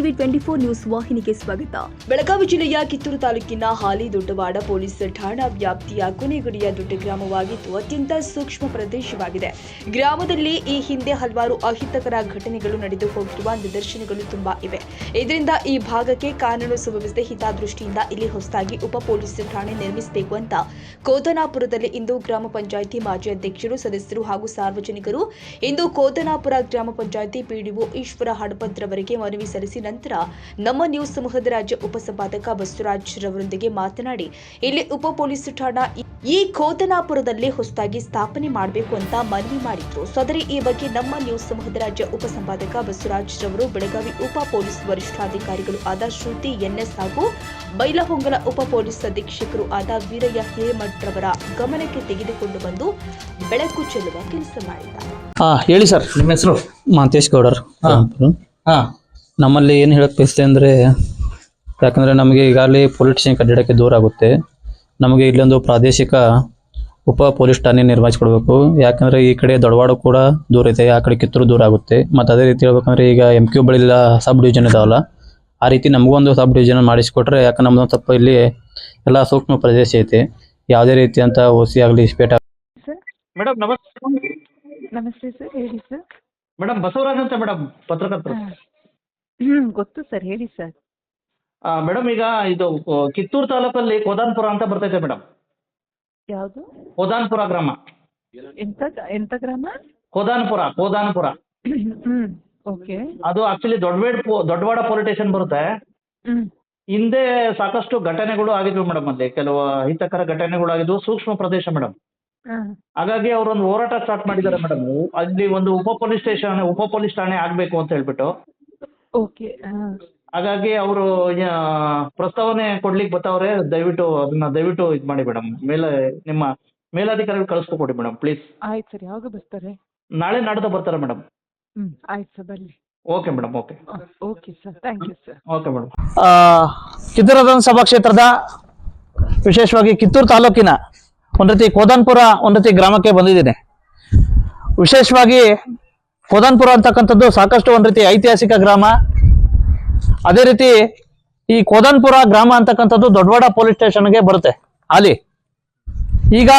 TV twenty four news ವಾಹಿನಿಗೆ ಸ್ವಾಗತ. ಬೆಳಗಾವಿ ಜಿಲ್ಲೆಯ ಕಿತ್ತೂರು ತಾಲೂಕಿನ ಹಾಲಿ ದೊಡ್ಡವಾಡ ಪೊಲೀಸ್ ಠಾಣಾ ವ್ಯಾಪ್ತಿಯ ಕೊನೆಗುಡಿಯ ದೊಡ್ಡ ಗ್ರಾಮವಾಗಿದ್ದು ಅತ್ಯಂತ ಸೂಕ್ಷ್ಮ ಪ್ರದೇಶವಾಗಿದೆ. ಗ್ರಾಮದಲ್ಲಿ ಈ ಹಿಂದೆ ಹಲವಾರು ಅಹಿತಕರ ಘಟನೆಗಳು ನಡೆದು ಹೋಗಿರುವ ನಿದರ್ಶನಗಳು ತುಂಬಾ ಇವೆ. ಇದರಿಂದ ಈ ಭಾಗಕ್ಕೆ ಕಾನೂನು ಸುವ್ಯವಸ್ಥೆ ಹಿತದೃಷ್ಟಿಯಿಂದ ಇಲ್ಲಿ ಹೊಸದಾಗಿ ಉಪ ಪೊಲೀಸ್ ಠಾಣೆ ನಿರ್ಮಿಸಬೇಕು ಅಂತ ಕೋದನಾಪುರದಲ್ಲಿ ಇಂದು ಗ್ರಾಮ ಪಂಚಾಯಿತಿ ಮಾಜಿ ಅಧ್ಯಕ್ಷರು, ಸದಸ್ಯರು ಹಾಗೂ ಸಾರ್ವಜನಿಕರು ಇಂದು ಕೋದನಾಪುರ ಗ್ರಾಮ ಪಂಚಾಯಿತಿ ಪಿಡಿಒ ಈಶ್ವರ ಹಡಪದ್ರವರಿಗೆ ಮನವಿ ಸಲ್ಲಿಸಿ ನಂತರ ನಮ್ಮ ನ್ಯೂಸ್ ಸಮೂಹದ ರಾಜ್ಯ ಉಪಸಂಪಾದಕ ಬಸವರಾಜ್ ರವರೊಂದಿಗೆ ಮಾತನಾಡಿ ಇಲ್ಲಿ ಉಪ ಪೊಲೀಸ್ ಠಾಣಾ ಈ- ಕೋದನಾಪುರದಲ್ಲಿ ಹೊಸದಾಗಿ ಸ್ಥಾಪನೆ ಮಾಡಬೇಕು ಅಂತ ಮನವಿ ಮಾಡಿದ್ರು. ಸದರಿ ಈ ಬಗ್ಗೆ ನಮ್ಮ ನ್ಯೂಸ್ ಸಮೂಹದ ರಾಜ್ಯ ಉಪಸಂಪಾದಕ ಬಸವರಾಜ್ ರವರು ಬೆಳಗಾವಿ ಉಪ ಪೊಲೀಸ್ ವರಿಷ್ಠಾಧಿಕಾರಿಗಳು ಆದ ಶ್ರುತಿ ಎನ್ಎಸ್ ಹಾಗೂ ಬೈಲಹೊಂಗಲ ಉಪ ಪೊಲೀಸ್ ಅಧೀಕ್ಷಕರು ಆದ ವೀರಯ್ಯ ಹಿರೇಮಠ್ರವರ ಗಮನಕ್ಕೆ ತೆಗೆದುಕೊಂಡು ಬಂದು ಬೆಳಕು ಚೆಲ್ಲುವ ಕೆಲಸ ಮಾಡಿದ್ದಾರೆ. ಹಾ ಹೇಳಿ ಸರ್. ನಿಮ್ಮ ಹೆಸರು? ಮಾಂತೇಶ್ ಗೌಡರ್. ನಮ್ಮಲ್ಲಿ ಏನು ಹೇಳಕ್ ಬಯಸ್ತೆ ಅಂದರೆ ಯಾಕಂದರೆ ನಮಗೆ ಈಗಾಗಲೇ ಪೊಲೀಸ್ ಸ್ಟೇಷನ್ ಕಟ್ಟಡಕ್ಕೆ ದೂರ ಆಗುತ್ತೆ. ನಮಗೆ ಇಲ್ಲೊಂದು ಪ್ರಾದೇಶಿಕ ಉಪ ಪೊಲೀಸ್ ಠಾಣೆ ನಿರ್ಮಿಸ್ಕೊಡ್ಬೇಕು. ಯಾಕಂದರೆ ಈ ಕಡೆ ದೊಡವಾಡ ಕೂಡ ದೂರ ಇದೆ ಆ ಕಡೆ ಕಿತ್ತೂರು ದೂರ ಆಗುತ್ತೆ. ಮತ್ತು ಅದೇ ರೀತಿ ಹೇಳ್ಬೇಕಂದ್ರೆ ಈಗ ಎಂ ಕ್ಯೂ ಬಳಿಲ್ಲ ಸಬ್ ಡಿವಿಷನ್ ಇದಾವಲ್ಲ ಆ ರೀತಿ ನಮಗೊಂದು ಸಬ್ ಡಿವಿಷನ್ ಮಾಡಿಸಿಕೊಟ್ರೆ ಯಾಕಂದ್ರೆ ನಮ್ಮದೊಂದು ಸ್ವಲ್ಪ ಇಲ್ಲಿ ಎಲ್ಲ ಸೂಕ್ಷ್ಮ ಪ್ರದೇಶ ಐತೆ. ಯಾವುದೇ ರೀತಿ ಅಂತ ಓಸಿ ಆಗಲಿ ಸ್ಪೇಟ್ ಮೇಡಮ್ ನಮಸ್ತೆ. ನಮಸ್ತೆ ಸರ್ ಹೇಳಿ ಸರ್. ಮೇಡಮ್ ಬಸವರಾಜ್ ಅಂತ ಮೇಡಮ್ ಪತ್ರಕರ್ತರು. ಗೊತ್ತು ಸರ್ ಹೇಳಿ ಸರ್. ಮೇಡಮ್ ಈಗ ಇದು ಕಿತ್ತೂರು ತಾಲೂಕಲ್ಲಿ ಕೋದಾನ್ಪುರ ಅಂತ ಬರ್ತೈತೆ ಮೇಡಮ್. ಯಾವುದು? ಕೋದಾನ್ಪುರ ಗ್ರಾಮ. ಎಂತ ಎಂತ ಗ್ರಾಮ? ಕೋದಾನ್ಪುರ ಕೋದಾನ್ಪುರ. ಓಕೆ. ಅದು actually Doddaved Doddavada police station ಬರುತ್ತೆ. ಹಿಂದೆ ಸಾಕಷ್ಟು ಘಟನೆಗಳು ಆಗಿದ್ವು ಮೇಡಮ್ ಅಲ್ಲಿ ಕೆಲವು ಅಹಿತಕರ ಘಟನೆಗಳು ಆಗಿದ್ವು ಸೂಕ್ಷ್ಮ ಪ್ರದೇಶ ಮೇಡಮ್. ಹಾ. ಹಾಗಾಗಿ ಅವರೊಂದು ಹೋರಾಟ ಸ್ಟಾರ್ಟ್ ಮಾಡಿದ್ದಾರೆ ಮೇಡಮ್. ಅಲ್ಲಿ ಒಂದು ಉಪ ಪೊಲೀಸ್ ಸ್ಟೇಷನ್ ಉಪ ಪೊಲೀಸ್ ಠಾಣೆ ಆಗಬೇಕು ಅಂತ ಹೇಳ್ಬಿಟ್ಟು. ಓಕೆ ಹಾಗಾಗಿ ಅವರು ಪ್ರಸ್ತಾವನೆ ಕೊಡ್ಲಿಕ್ಕೆ ಬರ್ತಾವ್ರೆ ದಯವಿಟ್ಟು ಅದನ್ನ ದಯವಿಟ್ಟು ಇದು ಮಾಡಿ ಮೇಡಮ್ ಮೇಲೆ ನಿಮ್ಮ ಮೇಲಾಧಿಕಾರಿಗಳು ಕಳಿಸ್ಕೊಡಿ ಮೇಡಮ್ ಪ್ಲೀಸ್. ಆಯ್ತು ಸರ್ ಯಾವಾಗ ಬರ್ತಾರೆ? ನಾಳೆ ನಾಡ್ದು ಬರ್ತಾರೆ ಮೇಡಮ್ ಹ್ಮ್ ಆಯ್ತು ಸರ್ ಬರಲಿ. Okay madam okay. Okay sir thank you sir. Okay madam Kittur ವಿಧಾನಸಭಾ ಕ್ಷೇತ್ರದ ವಿಶೇಷವಾಗಿ ಕಿತ್ತೂರು ತಾಲೂಕಿನ ಒಂದು ರೀತಿ ಕೋದನ್ಪುರ ಒಂದು ರೀತಿ ಗ್ರಾಮಕ್ಕೆ ಬಂದಿದ್ದೀನಿ. ವಿಶೇಷವಾಗಿ ಕೋದಾನ್ಪುರ ಅಂತಕ್ಕಂಥದ್ದು ಸಾಕಷ್ಟು ಒಂದು ರೀತಿ ಐತಿಹಾಸಿಕ ಗ್ರಾಮ. ಅದೇ ರೀತಿ ಈ ಕೋದಾನ್ಪುರ ಗ್ರಾಮ ಅಂತಕ್ಕಂಥದ್ದು ದೊಡ್ಡವಾಡ ಪೊಲೀಸ್ ಸ್ಟೇಷನ್ಗೆ ಬರುತ್ತೆ ಅಲ್ಲಿ. ಈಗ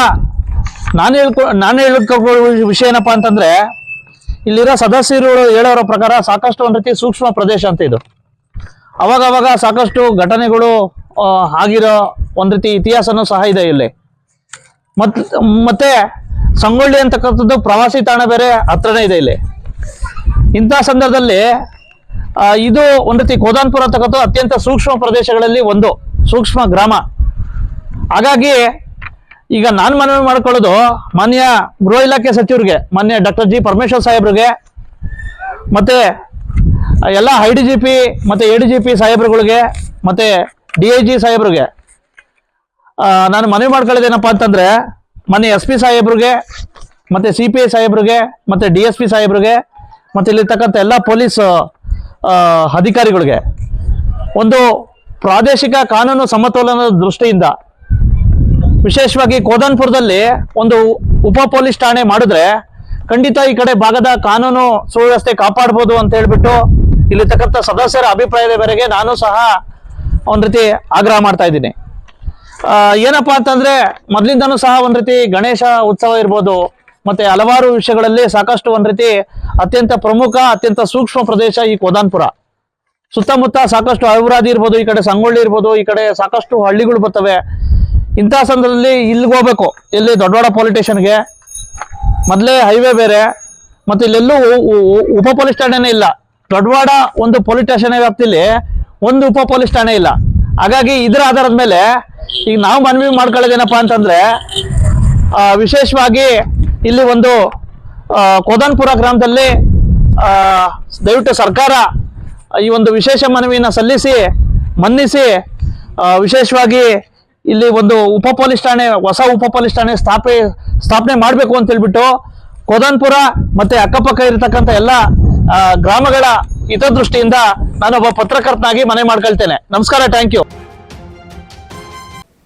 ನಾನು ಹೇಳ್ಕೊ ನಾನು ಹೇಳ್ಕೊ ವಿಷಯ ಏನಪ್ಪಾ ಅಂತಂದ್ರೆ, ಇಲ್ಲಿರೋ ಸದಸ್ಯರು ಹೇಳೋರ ಪ್ರಕಾರ ಸಾಕಷ್ಟು ಒಂದು ರೀತಿ ಸೂಕ್ಷ್ಮ ಪ್ರದೇಶ ಅಂತ ಇದು. ಅವಾಗ ಅವಾಗ ಸಾಕಷ್ಟು ಘಟನೆಗಳು ಆಗಿರೋ ಒಂದು ರೀತಿ ಇತಿಹಾಸನೂ ಸಹ ಇದೆ ಇಲ್ಲಿ. ಮತ್, ಮತ್ತೆ ಸಂಗೊಳ್ಳಿ ಅಂತಕ್ಕಂಥದ್ದು ಪ್ರವಾಸಿ ತಾಣ ಬೇರೆ ಹತ್ರನೇ ಇದೆ ಇಲ್ಲಿ. ಇಂಥ ಸಂದರ್ಭದಲ್ಲಿ ಇದು ಒಂದು ರೀತಿ ಕೋದಾನ್ಪುರ ಅಂತಕ್ಕಂಥ ಅತ್ಯಂತ ಸೂಕ್ಷ್ಮ ಪ್ರದೇಶಗಳಲ್ಲಿ ಒಂದು ಸೂಕ್ಷ್ಮ ಗ್ರಾಮ. ಹಾಗಾಗಿ ಈಗ ನಾನು ಮನವಿ ಮಾಡ್ಕೊಳ್ಳೋದು ಮಾನ್ಯ ಗೃಹ ಇಲಾಖೆ ಸಚಿವರಿಗೆ, ಮಾನ್ಯ ಡಾಕ್ಟರ್ ಜಿ ಪರಮೇಶ್ವರ್ ಸಾಹೇಬ್ರಿಗೆ, ಮತ್ತೆ ಎಲ್ಲ ಐ ಡಿ ಜಿ ಪಿ, ಮತ್ತೆ ಎ ಡಿ ಜಿ ಪಿ ಸಾಹೇಬ್ರುಗಳಿಗೆ, ಮತ್ತೆ ಡಿ ಐ ಜಿ ಸಾಹೇಬ್ರಿಗೆ. ನಾನು ಮನವಿ ಮಾಡ್ಕೊಳ್ಳೋದೇನಪ್ಪ ಅಂತಂದ್ರೆ ಮೊನ್ನೆ ಎಸ್ ಪಿ ಸಾಹೇಬ್ರಿಗೆ, ಮತ್ತೆ ಸಿ ಪಿ ಐ ಸಾಹೇಬ್ರಿಗೆ, ಮತ್ತೆ ಡಿ ಎಸ್ ಪಿ ಸಾಹೇಬ್ರಿಗೆ ಮತ್ತೆ ಇಲ್ಲಿರ್ತಕ್ಕಂಥ ಎಲ್ಲ ಪೊಲೀಸ್ ಅಧಿಕಾರಿಗಳಿಗೆ ಒಂದು ಪ್ರಾದೇಶಿಕ ಕಾನೂನು ಸಮತೋಲನದ ದೃಷ್ಟಿಯಿಂದ ವಿಶೇಷವಾಗಿ ಕೋದನ್ಪುರದಲ್ಲಿ ಒಂದು ಉಪ ಪೊಲೀಸ್ ಠಾಣೆ ಮಾಡಿದ್ರೆ ಖಂಡಿತ ಈ ಕಡೆ ಭಾಗದ ಕಾನೂನು ಸುವ್ಯವಸ್ಥೆ ಕಾಪಾಡ್ಬೋದು ಅಂತ ಹೇಳ್ಬಿಟ್ಟು ಇಲ್ಲಿರ್ತಕ್ಕಂಥ ಸದಸ್ಯರ ಅಭಿಪ್ರಾಯದ ಮೇರೆಗೆ ನಾನು ಸಹ ಒಂದು ರೀತಿ ಆಗ್ರಹ ಮಾಡ್ತಾ ಇದ್ದೀನಿ. ಏನಪ್ಪಾ ಅಂತಂದ್ರೆ ಮೊದಲಿಂದನೂ ಸಹ ಒಂದು ರೀತಿ ಗಣೇಶ ಉತ್ಸವ ಇರ್ಬೋದು ಮತ್ತೆ ಹಲವಾರು ವಿಷಯಗಳಲ್ಲಿ ಸಾಕಷ್ಟು ಒಂದ್ ರೀತಿ ಅತ್ಯಂತ ಪ್ರಮುಖ, ಅತ್ಯಂತ ಸೂಕ್ಷ್ಮ ಪ್ರದೇಶ ಈ ಕೋದಾನ್ಪುರ ಸುತ್ತಮುತ್ತ ಸಾಕಷ್ಟು ಅಭಿವೃದ್ಧಿ ಇರ್ಬೋದು, ಈ ಕಡೆ ಸಂಗೊಳ್ಳಿ ಇರ್ಬೋದು, ಈ ಕಡೆ ಸಾಕಷ್ಟು ಹಳ್ಳಿಗಳು ಬರ್ತವೆ. ಇಂಥ ಸಂದರ್ಭದಲ್ಲಿ ಇಲ್ಲಿಗೆ ಹೋಗ್ಬೇಕು. ಇಲ್ಲಿ ದೊಡ್ಡವಾಡ ಪೊಲಿಟೇಷನ್ಗೆ ಮೊದಲೇ ಹೈವೇ ಬೇರೆ. ಮತ್ತೆ ಇಲ್ಲೆಲ್ಲೂ ಉಪ ಪೊಲೀಸ್ ಠಾಣೆನೇ ಇಲ್ಲ. ದೊಡ್ಡವಾಡ ಒಂದು ಪೊಲೀಸ್ ಸ್ಟೇಷನ್ ವ್ಯಾಪ್ತಿಲಿ ಒಂದು ಉಪ ಪೊಲೀಸ್ ಠಾಣೆ ಇಲ್ಲ. ಹಾಗಾಗಿ ಇದರ ಆಧಾರದ ಮೇಲೆ ಈಗ ನಾವು ಮನವಿ ಮಾಡ್ಕೊಳ್ಳೋದೇನಪ್ಪ ಅಂತಂದ್ರೆ ವಿಶೇಷವಾಗಿ ಇಲ್ಲಿ ಒಂದು ಕೋದನ್ಪುರ ಗ್ರಾಮದಲ್ಲಿ ದಯವಿಟ್ಟು ಸರ್ಕಾರ ಈ ಒಂದು ವಿಶೇಷ ಮನವಿಯನ್ನು ಸಲ್ಲಿಸಿ, ಮನ್ನಿಸಿ ವಿಶೇಷವಾಗಿ ಇಲ್ಲಿ ಒಂದು ಉಪ ಪೊಲೀಸ್ ಠಾಣೆ, ಹೊಸ ಉಪ ಪೊಲೀಸ್ ಠಾಣೆ ಸ್ಥಾಪನೆ ಸ್ಥಾಪನೆ ಮಾಡಬೇಕು ಅಂತ ಹೇಳ್ಬಿಟ್ಟು ಕೋದನ್ಪುರ ಮತ್ತು ಅಕ್ಕಪಕ್ಕ ಇರತಕ್ಕಂಥ ಎಲ್ಲ ಗ್ರಾಮಗಳ ಹಿತದೃಷ್ಟಿಯಿಂದ ನಾನೊಬ್ಬ ಪತ್ರಕರ್ತನಾಗಿ ಮನೆ ಮಾಡ್ಕೊಳ್ತೇನೆ. ನಮಸ್ಕಾರ ಥ್ಯಾಂಕ್ ಯು